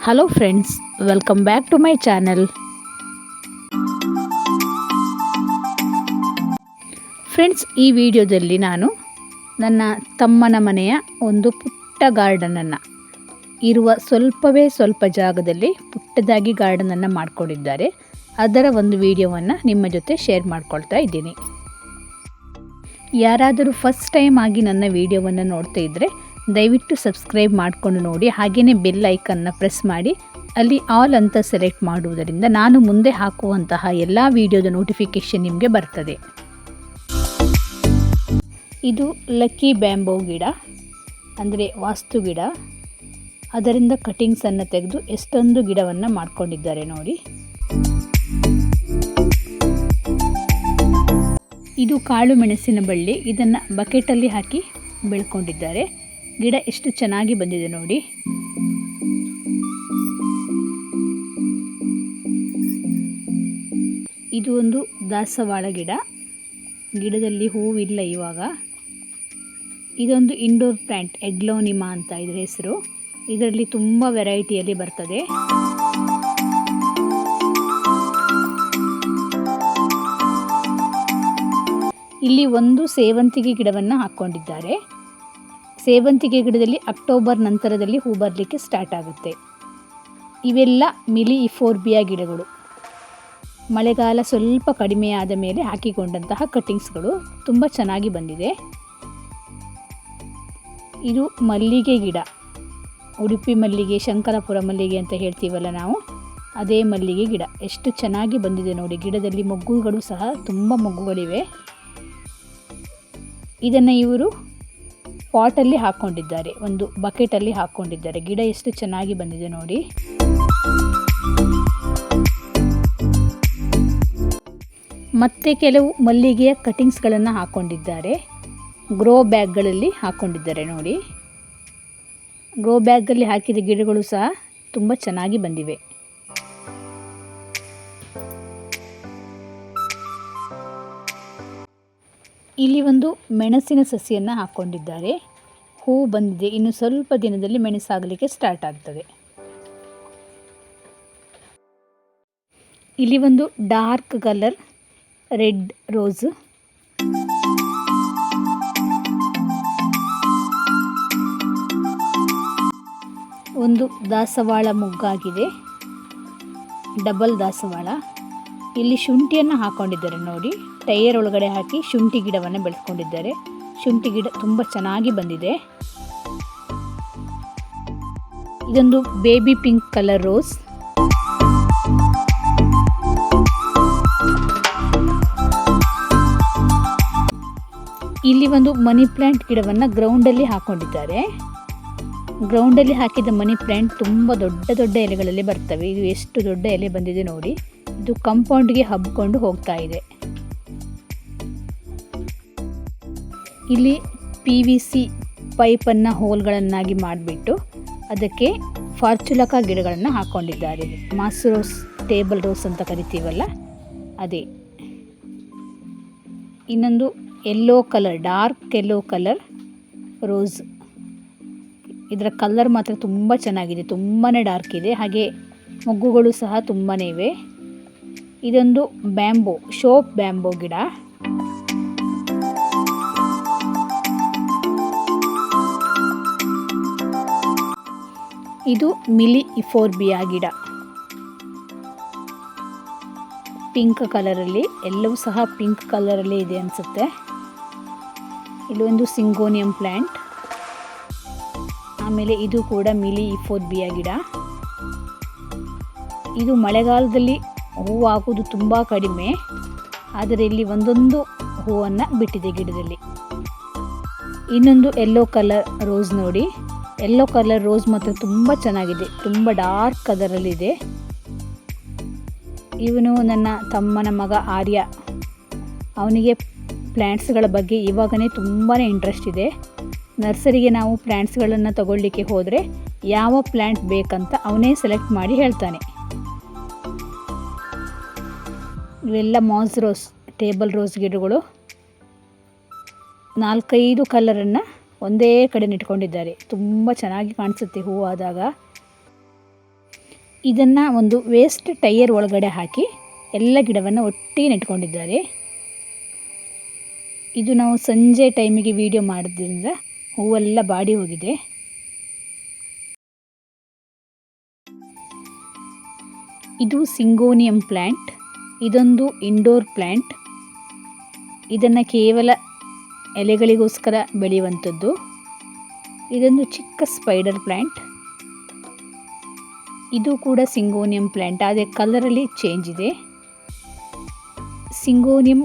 Hello friends welcome back to my channel friends ಈ ವಿಡಿಯೋದಲ್ಲಿ ನಾನು ನನ್ನ ತಮ್ಮನ ಮನೆಯ ಒಂದು ಪುಟ್ಟ ಗಾರ್ಡನನ್ನು ಇರುವ ಸ್ವಲ್ಪವೇ ಸ್ವಲ್ಪ ಜಾಗದಲ್ಲಿ ಪುಟ್ಟದಾಗಿ ಗಾರ್ಡನನ್ನು ಮಾಡಿಕೊಂಡಿದ್ದಾರೆ. ಅದರ ಒಂದು ವಿಡಿಯೋವನ್ನು ನಿಮ್ಮ ಜೊತೆ ಶೇರ್ ಮಾಡ್ಕೊಳ್ತಾ ಇದ್ದೀನಿ. ಯಾರಾದರೂ ಫಸ್ಟ್ ಟೈಮ್ ಆಗಿ ನನ್ನ ವಿಡಿಯೋವನ್ನು ನೋಡ್ತಾ ಇದ್ದರೆ ದಯವಿಟ್ಟು ಸಬ್ಸ್ಕ್ರೈಬ್ ಮಾಡಿಕೊಂಡು ನೋಡಿ. ಹಾಗೆಯೇ ಬೆಲ್ ಐಕನ್ನ ಪ್ರೆಸ್ ಮಾಡಿ. ಅಲ್ಲಿ ಆಲ್ ಅಂತ ಸೆಲೆಕ್ಟ್ ಮಾಡುವುದರಿಂದ ನಾನು ಮುಂದೆ ಹಾಕುವಂತಹ ಎಲ್ಲ ವಿಡಿಯೋದ ನೋಟಿಫಿಕೇಷನ್ ನಿಮಗೆ ಬರ್ತದೆ. ಇದು ಲಕ್ಕಿ ಬ್ಯಾಂಬೋ ಗಿಡ, ಅಂದರೆ ವಾಸ್ತು ಗಿಡ. ಅದರಿಂದ ಕಟಿಂಗ್ಸನ್ನು ತೆಗೆದು ಎಷ್ಟೊಂದು ಗಿಡವನ್ನು ಮಾಡ್ಕೊಂಡಿದ್ದಾರೆ ನೋಡಿ. ಇದು ಕಾಳು ಮೆಣಸಿನ ಬಳ್ಳಿ. ಇದನ್ನು ಬಕೆಟಲ್ಲಿ ಹಾಕಿ ಬೆಳ್ಕೊಂಡಿದ್ದಾರೆ. ಗಿಡ ಎಷ್ಟು ಚೆನ್ನಾಗಿ ಬಂದಿದೆ ನೋಡಿ. ಇದು ಒಂದು ದಾಸವಾಳ ಗಿಡ. ಗಿಡದಲ್ಲಿ ಹೂವಿಲ್ಲ ಇವಾಗ. ಇದೊಂದು ಇಂಡೋರ್ ಪ್ಲ್ಯಾಂಟ್ ಎಗ್ಲೋನಿಮಾ ಅಂತ ಇದರ ಹೆಸರು. ಇದರಲ್ಲಿ ತುಂಬ ವೆರೈಟಿಯಲ್ಲಿ ಬರ್ತದೆ. ಇಲ್ಲಿ ಒಂದು ಸೇವಂತಿಗೆ ಗಿಡವನ್ನು ಹಾಕ್ಕೊಂಡಿದ್ದಾರೆ ಸೇವಂತಿಗೆ ಗಿಡದಲ್ಲಿ ಅಕ್ಟೋಬರ್ ನಂತರದಲ್ಲಿ ಹೂ ಬರಲಿಕ್ಕೆ ಸ್ಟಾರ್ಟ್ ಆಗುತ್ತೆ. ಇವೆಲ್ಲ ಮಿಲಿ ಇಫೋರ್ಬಿಯಾ ಗಿಡಗಳು. ಮಳೆಗಾಲ ಸ್ವಲ್ಪ ಕಡಿಮೆ ಆದ ಮೇಲೆ ಹಾಕಿಕೊಂಡಂತಹ ಕಟ್ಟಿಂಗ್ಸ್ಗಳು ತುಂಬ ಚೆನ್ನಾಗಿ ಬಂದಿದೆ. ಇದು ಮಲ್ಲಿಗೆ ಗಿಡ. ಉಡುಪಿ ಮಲ್ಲಿಗೆ, ಶಂಕರಪುರ ಮಲ್ಲಿಗೆ ಅಂತ ಹೇಳ್ತೀವಲ್ಲ ನಾವು? ಅದೇ ಮಲ್ಲಿಗೆ ಗಿಡ. ಎಷ್ಟು ಚೆನ್ನಾಗಿ ಬಂದಿದೆ ನೋಡಿ. ಗಿಡದಲ್ಲಿ ಮೊಗ್ಗುಗಳು ಸಹ ತುಂಬ ಮೊಗ್ಗುಗಳಿವೆ. ಇದನ್ನು ಇವರು ಪಾಟಲ್ಲಿ ಹಾಕ್ಕೊಂಡಿದ್ದಾರೆ, ಒಂದು ಬಕೆಟಲ್ಲಿ ಹಾಕ್ಕೊಂಡಿದ್ದಾರೆ. ಗಿಡ ಎಷ್ಟು ಚೆನ್ನಾಗಿ ಬಂದಿದೆ ನೋಡಿ. ಮತ್ತೆ ಕೆಲವು ಮಲ್ಲಿಗೆಯ ಕಟಿಂಗ್ಸ್ಗಳನ್ನು ಹಾಕ್ಕೊಂಡಿದ್ದಾರೆ. ಗ್ರೋ ಬ್ಯಾಗ್ಗಳಲ್ಲಿ ಹಾಕ್ಕೊಂಡಿದ್ದಾರೆ ನೋಡಿ. ಗ್ರೋ ಬ್ಯಾಗಲ್ಲಿ ಹಾಕಿದ ಗಿಡಗಳು ಸಹ ತುಂಬ ಚೆನ್ನಾಗಿ ಬಂದಿವೆ. ಇಲ್ಲಿ ಒಂದು ಮೆಣಸಿನ ಸಸಿಯನ್ನು ಹಾಕ್ಕೊಂಡಿದ್ದಾರೆ. ಹೂ ಬಂದಿದೆ. ಇನ್ನು ಸ್ವಲ್ಪ ದಿನದಲ್ಲಿ ಮೆಣಸಾಗಲಿಕ್ಕೆ ಸ್ಟಾರ್ಟ್ ಆಗ್ತದೆ. ಇಲ್ಲಿ ಒಂದು ಡಾರ್ಕ್ ಕಲರ್ ರೆಡ್ ರೋಸ್ ಒಂದು ದಾಸವಾಳ ಮುಗ್ಗಾಗಿದೆ. ಡಬಲ್ ದಾಸವಾಳ. ಇಲ್ಲಿ ಶುಂಠಿಯನ್ನು ಹಾಕ್ಕೊಂಡಿದ್ದಾರೆ ನೋಡಿ. ಟೈಯರ್ ಒಳಗಡೆ ಹಾಕಿ ಶುಂಠಿ ಗಿಡವನ್ನು ಬೆಳೆಸ್ಕೊಂಡಿದ್ದಾರೆ. ಶುಂಠಿ ಗಿಡ ತುಂಬ ಚೆನ್ನಾಗಿ ಬಂದಿದೆ. ಇದೊಂದು ಬೇಬಿ ಪಿಂಕ್ ಕಲರ್ ರೋಸ್. ಇಲ್ಲಿ ಒಂದು ಮನಿ ಪ್ಲಾಂಟ್ ಗಿಡವನ್ನು ಗ್ರೌಂಡಲ್ಲಿ ಹಾಕೊಂಡಿದ್ದಾರೆ. ಗ್ರೌಂಡಲ್ಲಿ ಹಾಕಿದ ಮನಿ ಪ್ಲಾಂಟ್ ತುಂಬ ದೊಡ್ಡ ದೊಡ್ಡ ಎಲೆಗಳಲ್ಲಿ ಬರ್ತವೆ. ಇದು ಎಷ್ಟು ದೊಡ್ಡ ಎಲೆ ಬಂದಿದೆ ನೋಡಿ. ಇದು ಕಂಪೌಂಡ್ಗೆ ಹಬ್ಕೊಂಡು ಹೋಗ್ತಾ ಇದೆ. ಇಲ್ಲಿ ಪಿ ವಿ ಸಿ ಪೈಪನ್ನು ಹೋಲ್ಗಳನ್ನಾಗಿ ಮಾಡಿಬಿಟ್ಟು ಅದಕ್ಕೆ ಫಾರ್ಚುಲಕ ಗಿಡಗಳನ್ನು ಹಾಕ್ಕೊಂಡಿದ್ದಾರೆ ಮಾಸ್ ರೋಸ್, ಟೇಬಲ್ ರೋಸ್ ಅಂತ ಕರಿತೀವಲ್ಲ, ಅದೇ. ಇನ್ನೊಂದು yellow colour dark yellow colour rose ಇದರ ಕಲರ್ ಮಾತ್ರ ತುಂಬ ಚೆನ್ನಾಗಿದೆ ತುಂಬಾ ಡಾರ್ಕ್ ಇದೆ. ಹಾಗೆ ಮೊಗ್ಗುಗಳು ಸಹ ತುಂಬಾ ಇವೆ. ಇದೊಂದು ಬ್ಯಾಂಬೋ ಶೋಪ್ ಬ್ಯಾಂಬೋ ಗಿಡ. ಇದು ಮಿಲಿ ಇಫೋರ್ಬಿಯಾ ಗಿಡ. ಪಿಂಕ್ ಕಲರಲ್ಲಿ, ಎಲ್ಲವೂ ಸಹ ಪಿಂಕ್ ಕಲರಲ್ಲಿ ಇದೆ ಅನಿಸುತ್ತೆ. ಇಲ್ಲೊಂದು ಸಿಂಗೋನಿಯಂ ಪ್ಲ್ಯಾಂಟ್ ಆಮೇಲೆ ಇದು ಕೂಡ ಮಿಲಿ ಇಫೋರ್ಬಿಯಾ ಗಿಡ. ಇದು ಮಳೆಗಾಲದಲ್ಲಿ ಹೂವು ಹಾಕೋದು ತುಂಬ ಕಡಿಮೆ, ಆದರೆ ಇಲ್ಲಿ ಒಂದೊಂದು ಹೂವನ್ನು ಬಿಟ್ಟಿದೆ ಗಿಡದಲ್ಲಿ. ಇನ್ನೊಂದು ಎಲ್ಲೋ ಕಲರ್ ರೋಸ್ ನೋಡಿ. ಎಲ್ಲೋ ಕಲರ್ ರೋಸ್ ಮಾತ್ರ ತುಂಬ ಚೆನ್ನಾಗಿದೆ. ತುಂಬ ಡಾರ್ಕ್ ಕಲರಲ್ಲಿದೆ ಇವನು ನನ್ನ ತಮ್ಮನ ಮಗ ಆರ್ಯ. ಅವನಿಗೆ ಪ್ಲ್ಯಾಂಟ್ಸ್ಗಳ ಬಗ್ಗೆ ಇವಾಗಲೇ ತುಂಬಾ ಇಂಟ್ರೆಸ್ಟ್ ಇದೆ. ನರ್ಸರಿಗೆ ನಾವು ಪ್ಲ್ಯಾಂಟ್ಸ್ಗಳನ್ನು ತಗೊಳ್ಳಿಕ್ಕೆ ಹೋದರೆ ಯಾವ ಪ್ಲ್ಯಾಂಟ್ ಬೇಕಂತ ಅವನೇ ಸೆಲೆಕ್ಟ್ ಮಾಡಿ ಹೇಳ್ತಾನೆ. ಇವೆಲ್ಲ ಮಾಸ್ ರೋಸ್ ಟೇಬಲ್ ರೋಸ್ ಗಿಡಗಳು ನಾಲ್ಕೈದು ಕಲರನ್ನು ಒಂದೇ ಕಡೆ ಇಟ್ಕೊಂಡಿದ್ದಾರೆ. ತುಂಬ ಚೆನ್ನಾಗಿ ಕಾಣಿಸುತ್ತೆ ಹೂವು ಆದಾಗ. ಇದನ್ನು ಒಂದು ವೇಸ್ಟ್ ಟೈಯರ್ ಒಳಗಡೆ ಹಾಕಿ ಎಲ್ಲ ಗಿಡವನ್ನು ಒಟ್ಟಿಗೆ ನೆಟ್ಕೊಂಡಿದ್ದಾರೆ ಇದು ನಾವು ಸಂಜೆ ಟೈಮಿಗೆ ವಿಡಿಯೋ ಮಾಡಿದ್ರಿಂದ ಹೂವೆಲ್ಲ ಬಾಡಿ ಹೋಗಿದೆ. ಇದು ಸಿಂಗೋನಿಯಂ ಪ್ಲ್ಯಾಂಟ್ ಇದೊಂದು ಇಂಡೋರ್ ಪ್ಲ್ಯಾಂಟ್ ಇದನ್ನು ಕೇವಲ ಎಲೆಗಳಿಗೋಸ್ಕರ ಬೆಳೆಯುವಂಥದ್ದು. ಇದೊಂದು ಚಿಕ್ಕ ಸ್ಪೈಡರ್ ಪ್ಲ್ಯಾಂಟ್ ಇದು ಕೂಡ ಸಿಂಗೋನಿಯಂ ಪ್ಲ್ಯಾಂಟ್ ಆದರೆ ಕಲರಲ್ಲಿ ಚೇಂಜ್ ಇದೆ. ಸಿಂಗೋನಿಯಂ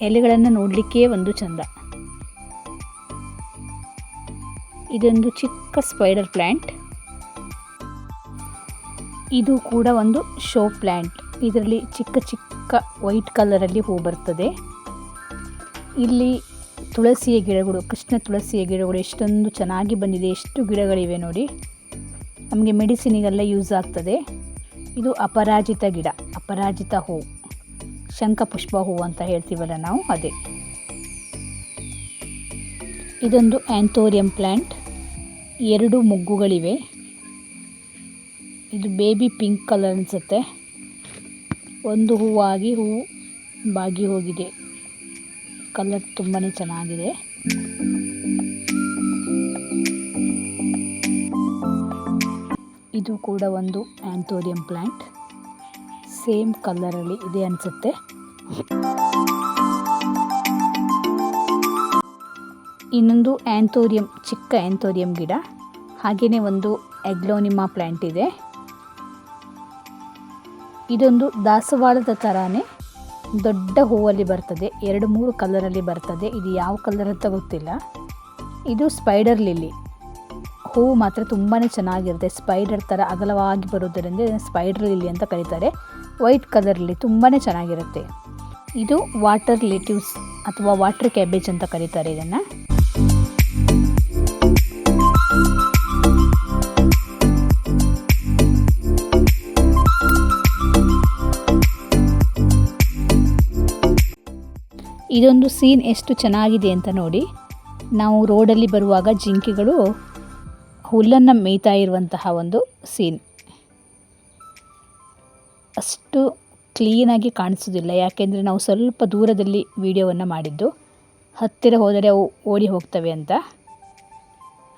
ಎಲೆಗಳನ್ನು ನೋಡಲಿಕ್ಕೆ ಒಂದು ಚಂದ. ಇದೊಂದು ಚಿಕ್ಕ ಸ್ಪೈಡರ್ ಪ್ಲ್ಯಾಂಟ್ ಇದು ಕೂಡ ಒಂದು ಶೋ ಪ್ಲ್ಯಾಂಟ್ ಇದರಲ್ಲಿ ಚಿಕ್ಕ ಚಿಕ್ಕ ವೈಟ್ ಕಲರಲ್ಲಿ ಹೂ ಬರ್ತದೆ. ಇಲ್ಲಿ ತುಳಸಿಯ ಗಿಡಗಳು, ಕೃಷ್ಣ ತುಳಸಿಯ ಗಿಡಗಳು ಎಷ್ಟೊಂದು ಚೆನ್ನಾಗಿ ಬಂದಿದೆ, ಎಷ್ಟು ಗಿಡಗಳಿವೆ ನೋಡಿ. ನಮಗೆ ಮೆಡಿಸಿನಿಗೆಲ್ಲ ಯೂಸ್ ಆಗ್ತದೆ. ಇದು ಅಪರಾಜಿತ ಗಿಡ, ಅಪರಾಜಿತ ಹೂ, ಶಂಖಪುಷ್ಪ ಹೂ ಅಂತ ಹೇಳ್ತೀವಲ್ಲ ನಾವು ಅದೇ. ಇದೊಂದು ಆ್ಯಂಥೋರಿಯಂ ಪ್ಲ್ಯಾಂಟ್ ಎರಡು ಮೊಗ್ಗುಗಳಿವೆ. ಇದು ಬೇಬಿ ಪಿಂಕ್ ಕಲರ್ ಅನಿಸುತ್ತೆ. ಒಂದು ಹೂವಾಗಿ ಹೂವು ಬಾಗಿ ಹೋಗಿದೆ. ಕಲರ್ ತುಂಬಾ ಚೆನ್ನಾಗಿದೆ. ಇದು ಕೂಡ ಒಂದು ಆ್ಯಂಥೋರಿಯಂ ಪ್ಲ್ಯಾಂಟ್ ಸೇಮ್ ಕಲ್ಲರಲ್ಲಿ ಇದೆ ಅನಿಸುತ್ತೆ. ಇನ್ನೊಂದು ಆ್ಯಂಥೋರಿಯಂ ಚಿಕ್ಕ ಆ್ಯಂಥೋರಿಯಂ ಗಿಡ ಹಾಗೆಯೇ ಒಂದು ಎಗ್ಲೋನಿಮಾ ಪ್ಲ್ಯಾಂಟ್ ಇದೆ. ಇದೊಂದು ದಾಸವಾಳದ ಥರನೇ ದೊಡ್ಡ ಹೂವಲ್ಲಿ ಬರ್ತದೆ, ಎರಡು ಮೂರು ಕಲರಲ್ಲಿ ಬರ್ತದೆ. ಇದು ಯಾವ ಕಲರ್ ಅಂತ ಗೊತ್ತಿಲ್ಲ. ಇದು ಸ್ಪೈಡರ್ ಲಿಲ್ಲಿ. ಹೂವು ಮಾತ್ರ ತುಂಬಾ ಚೆನ್ನಾಗಿರುತ್ತೆ. ಸ್ಪೈಡರ್ ಥರ ಅಗಲವಾಗಿ ಬರೋದರಿಂದ ಸ್ಪೈಡರ್ ಲಿಲ್ಲಿ ಅಂತ ಕರೀತಾರೆ. ವೈಟ್ ಕಲರಲ್ಲಿ ತುಂಬಾ ಚೆನ್ನಾಗಿರುತ್ತೆ. ಇದು ವಾಟರ್ ಲೆಟ್ಯೂಸ್ ಅಥವಾ ವಾಟರ್ ಕ್ಯಾಬೇಜ್ ಅಂತ ಕರೀತಾರೆ ಇದನ್ನು. ಇದೊಂದು ಸೀನ್ ಎಷ್ಟು ಚೆನ್ನಾಗಿದೆ ಅಂತ ನೋಡಿ. ನಾವು ರೋಡಲ್ಲಿ ಬರುವಾಗ ಜಿಂಕೆಗಳು ಹುಲ್ಲನ್ನು ಮೇಯ್ತಾ ಇರುವಂತಹ ಒಂದು ಸೀನ್. ಅಷ್ಟು ಕ್ಲೀನಾಗಿ ಕಾಣಿಸೋದಿಲ್ಲ ಯಾಕೆಂದರೆ ನಾವು ಸ್ವಲ್ಪ ದೂರದಲ್ಲಿ ವಿಡಿಯೋವನ್ನು ಮಾಡಿದ್ದು. ಹತ್ತಿರ ಹೋದರೆ ಅವು ಓಡಿ ಹೋಗ್ತವೆ ಅಂತ.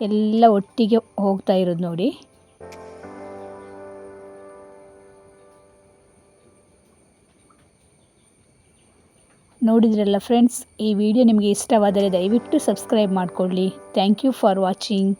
ಎಲ್ಲ ಒಟ್ಟಿಗೆ ಹೋಗ್ತಾ ಇರೋದು ನೋಡಿ. ನೋಡಿದ್ರಲ್ಲ ಫ್ರೆಂಡ್ಸ್ ಈ ವಿಡಿಯೋ ನಿಮಗೆ ಇಷ್ಟವಾದರೆ ದಯವಿಟ್ಟು ಸಬ್ಸ್ಕ್ರೈಬ್ ಮಾಡಿಕೊಳ್ಳಿ. Thank you for watching